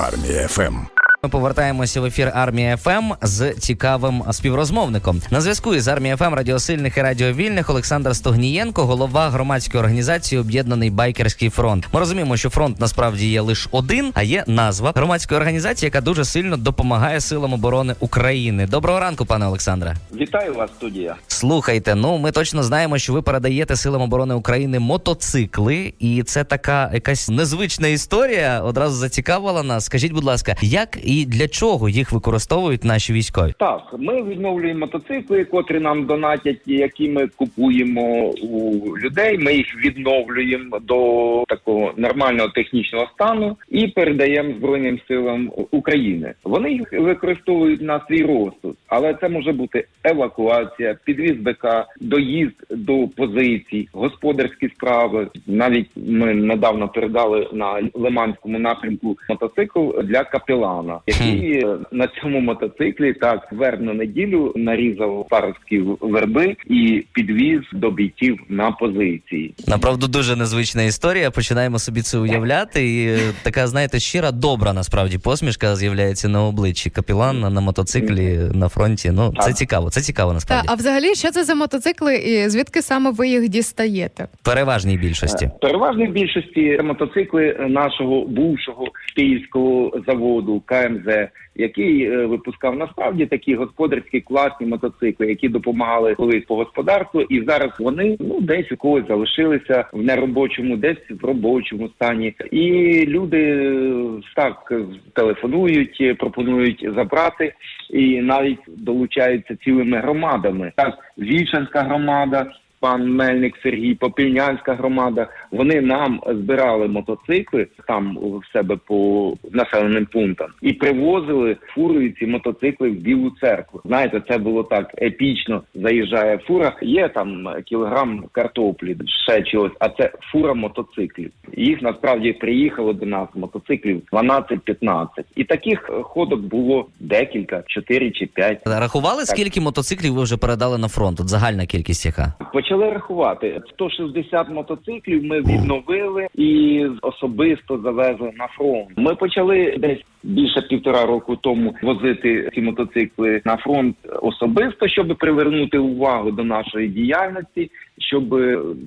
Армія ФМ. Ми повертаємося в ефір Армія ФМ з цікавим співрозмовником. На зв'язку із Армія ФМ Радіосильних і Радіовільних Олександр Стогнієнко, голова громадської організації Об'єднаний Байкерський фронт. Ми розуміємо, що фронт насправді є лише один, а є назва громадської організації, яка дуже сильно допомагає силам оборони України. Доброго ранку, пане Олександре. Вітаю вас, студія. Слухайте, ну ми точно знаємо, що ви передаєте силам оборони України мотоцикли, і це така якась незвична історія. Одразу зацікавила нас. Скажіть, будь ласка, як і для чого їх використовують наші військові? Так, ми відновлюємо мотоцикли, котрі нам донатять, які ми купуємо у людей. Ми їх відновлюємо до такого нормального технічного стану і передаємо Збройним силам України. Вони їх використовують на свій розсуд, але це може бути евакуація, підвіз БК, доїзд до позицій, господарські справи. Навіть ми недавно передали на Лиманському напрямку мотоцикл для капелана, який е, на цьому мотоциклі так вербну неділю нарізав паростки верби і підвіз до бійців на позиції. Направду дуже незвична історія. Починаємо собі це уявляти. І е, така, знаєте, щира добра насправді посмішка з'являється на обличчі. Капілан на, мотоциклі на фронті. Ну це цікаво. Це цікаво Та, насправді. а взагалі, що це за мотоцикли і звідки саме ви їх дістаєте? Переважній більшості. Е, Переважній більшості мотоцикли нашого бувшого київського заводу КМЗ, який е, випускав насправді такі господарські класні мотоцикли, які допомагали колись по господарству, і зараз вони ну десь у когось залишилися в неробочому, десь в робочому стані. І люди е, так телефонують, е, пропонують забрати, і навіть долучаються цілими громадами. Так, Вільшанська громада. Пан Мельник Сергій, Попільнянська громада. Вони нам збирали мотоцикли там в себе по населеним пунктам і привозили фурою ці мотоцикли в Білу церкву. Знаєте, це було так епічно. Заїжджає фура, є там кілограм картоплі, ще чогось, а це фура мотоциклів. Їх насправді приїхало до нас мотоциклів 12-15. І таких ходок було декілька, 4 чи 5. Рахували, скільки мотоциклів ви вже передали на фронт? От загальна кількість яка? Почали рахувати 160 мотоциклів. Ми відновили і особисто завезли на фронт. Ми почали десь більше півтора року тому возити ці мотоцикли на фронт особисто, щоб привернути увагу до нашої діяльності, щоб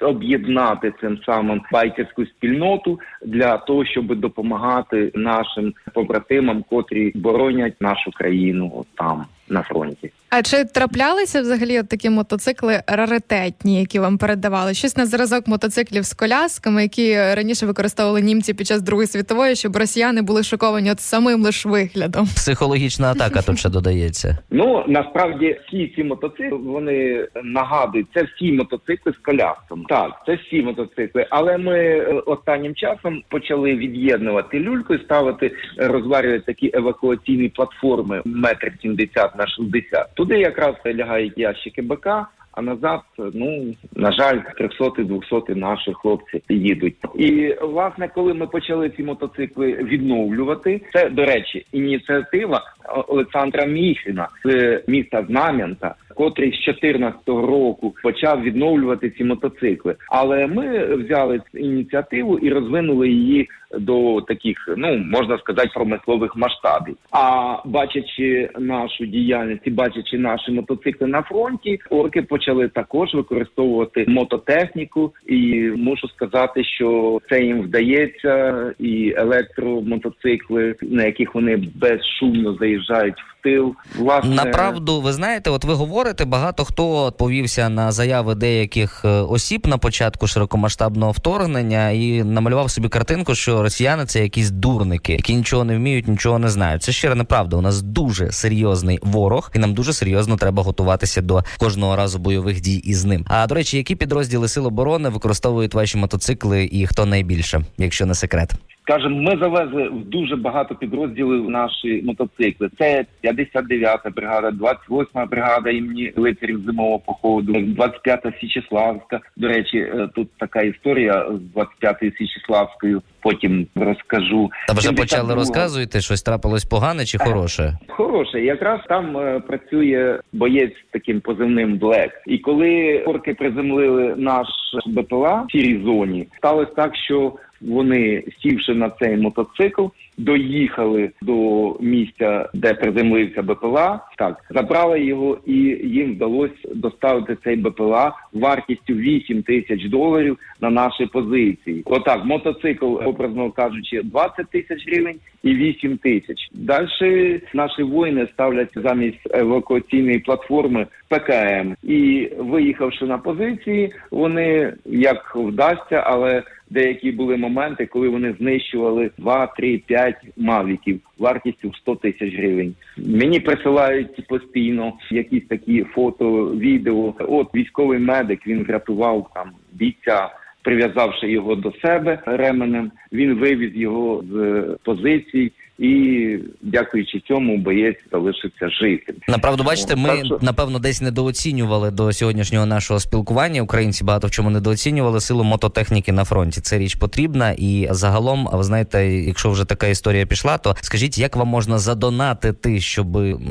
об'єднати цим самим байкерську спільноту для того, щоб допомагати нашим побратимам, котрі боронять нашу країну там на фронті. А чи траплялися взагалі от такі мотоцикли раритетні, які вам передавали? Щось на зразок мотоциклів з колясками, які раніше використовували німці під час Другої світової, щоб росіяни були шоковані от самим лиш виглядом. Психологічна атака тут ще додається. Ну насправді всі ці мотоцикли вони нагадують це всі мотоцикли з колясками. Так, це всі мотоцикли. Але ми е, останнім часом почали від'єднувати люльку і ставити е, розварювати такі евакуаційні платформи метр 70 на 60. Туди якраз лягають ящики БК. А назад, ну на жаль, 300-200 наші хлопці їдуть. І власне, коли ми почали ці мотоцикли відновлювати, це до речі, ініціатива Олександра Міхіна з міста Знам'янка, котрий з 14-го року почав відновлювати ці мотоцикли. Але ми взяли ініціативу і розвинули її до таких, ну можна сказати, промислових масштабів. А бачачи нашу діяльність і бачачи наші мотоцикли на фронті, орки почали також використовувати мототехніку, і можу сказати, що це їм вдається, і електромотоцикли, на яких вони безшумно заїжджають в тил. Власне Направду, ви знаєте, от ви говорите, багато хто повівся на заяви деяких е, осіб на початку широкомасштабного вторгнення і намалював собі картинку, що росіяни це якісь дурники, які нічого не вміють, нічого не знають. Це щира неправда. У нас дуже серйозний ворог, і нам дуже серйозно треба готуватися до кожного разу бойових дій із ним. А до речі, які підрозділи сил оборони використовують ваші мотоцикли, і хто найбільше, якщо не секрет? Скажем, ми завезли в дуже багато підрозділів наші мотоцикли. Це 59-та бригада, 28-та бригада імені лицарів зимового походу, 25-та Січеславська. До речі, е, тут така історія з 25-ю Січеславською. Потім розкажу. Та вже почали розказуєте, щось трапилось погане чи хороше? Хороше, якраз там е, працює боєць з таким позивним Блек. І коли орки приземлили наш БПЛА в сірій зоні, сталося так, що вони сівши на цей мотоцикл, доїхали до місця, де приземлився БПЛА. Так забрали його, і їм вдалося доставити цей БПЛА вартістю 8 тисяч доларів на наші позиції. Отак, мотоцикл, образно кажучи, 20 тисяч гривень і 8 тисяч. Далі наші воїни ставлять замість евакуаційної платформи ПКМ. І виїхавши на позиції, вони як вдасться, але деякі були моменти, коли вони знищували 2, 3, 5 мавіків вартістю 100 тисяч гривень. Мені присилають постійно якісь такі фото, відео. От військовий медик він врятував там бійця. Прив'язавши його до себе ременем, він вивіз його з позицій, і дякуючи цьому, боєць залишився жити. Направду, бачите, ми Так напевно десь недооцінювали до сьогоднішнього нашого спілкування. Українці багато в чому недооцінювали силу мототехніки на фронті. Це річ потрібна, і загалом, ви знаєте, якщо вже така історія пішла, то скажіть, як вам можна задонатити, щоб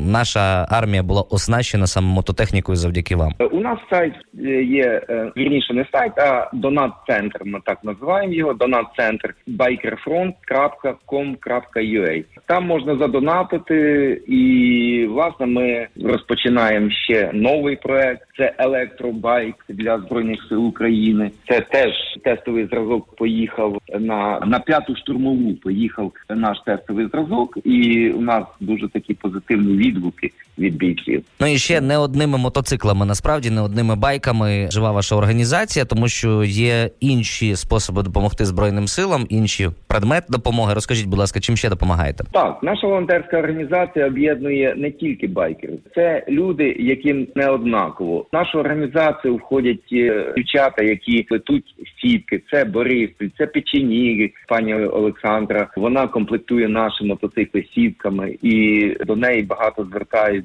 наша армія була оснащена саме мототехнікою завдяки вам? Е, У нас сайт е, є е, вірніше не сайт, а донат-центр. Ми так називаємо його. Донат-центр bikerfront.com.ua. Там можна задонатити, і власне ми розпочинаємо ще новий проект. Це електробайк для збройних сил України. Це теж тестовий зразок. Поїхав на, на п'яту штурмову. Поїхав наш тестовий зразок, і у нас дуже такі позитивні відгуки від бійців. Ну і ще не одними мотоциклами, насправді не одними байками жива ваша організація, тому що є інші способи допомогти збройним силам, інші предмет допомоги. Розкажіть, будь ласка, чим ще допомагаєте? Так, наша волонтерська організація об'єднує не тільки байкерів, це люди, яким не однаково. В нашу організацію входять е, дівчата, які плетуть сітки. Це Бориспіль, це печеніги, пані Олександра. Вона комплектує наші мотоцикли сітками, і до неї багато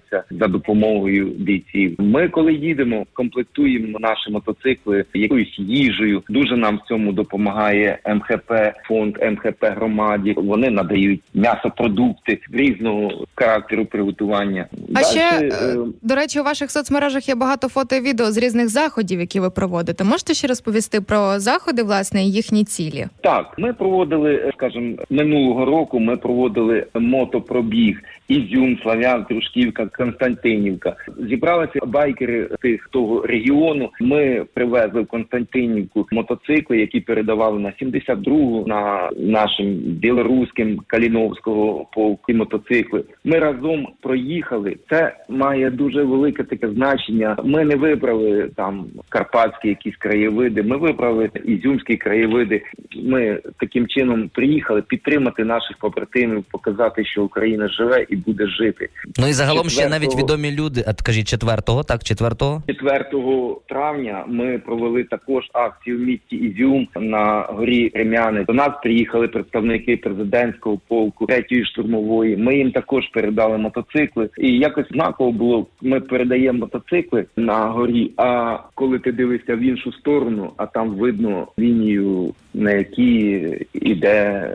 звертаються за допомогою бійців. Ми, коли їдемо, комплектуємо наші мотоцикли якоюсь їжею. Дуже нам в цьому допомагає МХП, фонд МХП громаді. Вони надають м'ясопродукти різного характеру приготування. А Дальше, ще, е, е, до речі, у ваших соцмережах є багато фото і відео з різних заходів, які ви проводите. Можете ще розповісти про заходи, власне, і їхні цілі? Так, ми проводили, е, скажімо, минулого року. Ми проводили мотопробіг Ізюм, Славян, Дружківка, Константинівка. Зібралися байкери тих того регіону. Ми привезли в Константинівку мотоцикли, які передавали на 72-гу, на нашим білоруським Каліновського полку мотоцикли. Ми разом проїхали. Це має дуже велике таке значення. Ми не вибрали там карпатські якісь краєвиди. Ми вибрали ізюмські краєвиди. Ми таким чином приїхали підтримати наших побратимів, показати, що Україна живе і буде жити. Ну і загалом ще Четвертого- навіть відомі люди. А кажіть четвертого, так четвертого. 4 травня ми провели також акцію в місті Ізюм на горі Рем'яни. До нас приїхали представники президентського полку третьої штурмової. Ми їм також передали мотоцикли. І якось знаково було. Ми передаємо мотоцикли на горі. А коли ти дивишся в іншу сторону, а там видно лінію, на якій іде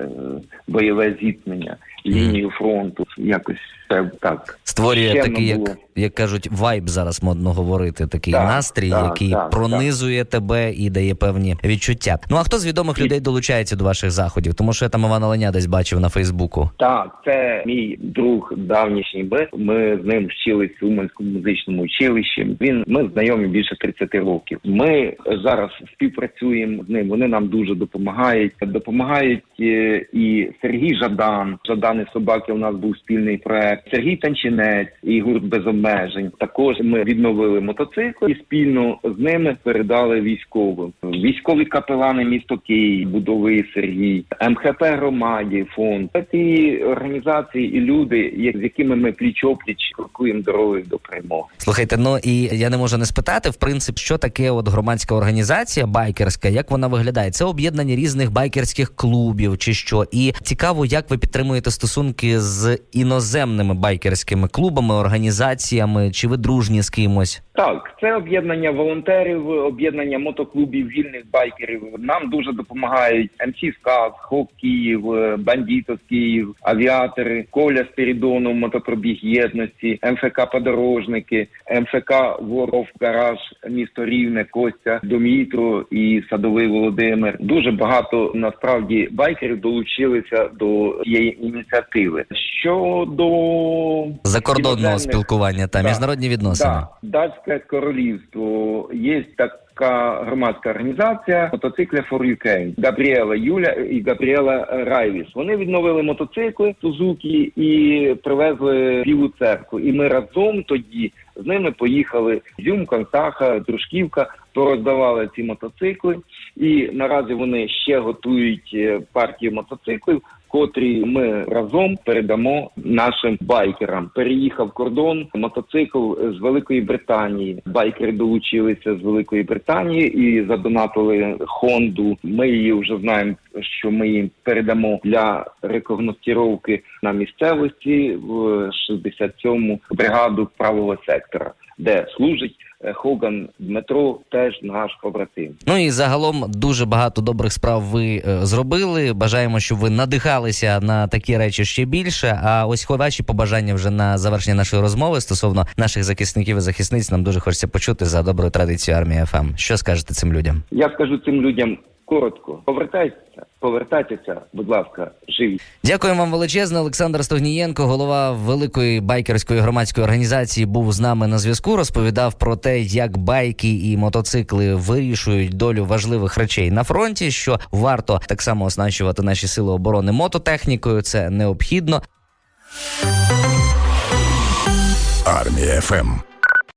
бойове зіткнення, лінію фронту. Якось це так. Створює такий, як, як кажуть, вайб зараз модно говорити. Такий Так, настрій, так, який так, пронизує тебе і дає певні відчуття. Ну а хто з відомих І- людей долучається до ваших заходів? Тому що я там Івана Леня десь бачив на Фейсбуку. Так, це мій друг давнішній. Ми, ми з ним вчились в Уманському музичному училищі. Він ми знайомі більше 30 років. Ми зараз співпрацюємо з ним. Вони нам дуже допомагають. Допомагають е, і Сергій Жадан. Жадан і собаки. У нас був спільний проект. Сергій Танчинець і гурт без обмежень. Також ми відновили мотоцикл і спільно з ними передали військовим. Військові капелани місто Київ, будовий Сергій, МХП громаді, фонд. Ті організації і люди, з якими ми пліч-опліч крокуємо дорогою до перемоги. Слухайте, ну і я не можу не спитати, в принципі, що таке от громадська організація байкерська, як вона виглядає? Це об'єднання різних байкерських клубів чи що? І цікаво, як ви підтримуєте стосунки з іноземними байкерськими клубами, організаціями, чи ви дружні з кимось? Так, це об'єднання волонтерів, об'єднання мотоклубів вільних байкерів. Нам дуже допомагають МС СКАЗ, ХОК Київ, Бандітос Київ, авіатори, Коля Спірідонов, мотопробіг єдності, МФК Подорожники, МФК Воров Гараж, місто Рівне, Костя, Домітро і Садовий Володимир. Дуже багато насправді байкерів долучилися до цієї ініціативи. Щодо Закордонного спілкування та міжнародні відносини. Да, Датське королівство. Є така громадська організація мотоцикли for Ukraine. Габріела Юля і Габріела Райвіс. Вони відновили мотоцикли Сузуки і привезли Білу церкву. І ми разом тоді з ними поїхали Зюм, Консаха, Дружківка, пороздавали ці мотоцикли. І наразі вони ще готують е, партію мотоциклів котрі ми разом передамо нашим байкерам. Переїхав кордон мотоцикл з Великої Британії. Байкери долучилися з Великої Британії і задонатили Хонду. Ми її вже знаємо, що ми їм передамо для рекогностіровки на місцевості в 67-му бригаду правого сектора, де служить Хоган Дмитро, теж наш побратим. Ну і загалом дуже багато добрих справ ви е, зробили. Бажаємо, щоб ви надихалися на такі речі ще більше. А ось ваші побажання вже на завершення нашої розмови стосовно наших захисників і захисниць. Нам дуже хочеться почути за доброю традицією армії ФМ. Що скажете цим людям? Я скажу цим людям коротко: повертайтеся, повертайтеся, будь ласка, живі. Дякуємо вам величезно. Олександр Стогнієнко, голова великої байкерської громадської організації, був з нами на зв'язку. Розповідав про те, як байки і мотоцикли вирішують долю важливих речей на фронті. Що варто так само оснащувати наші сили оборони мототехнікою. Це необхідно. Армія ФМ.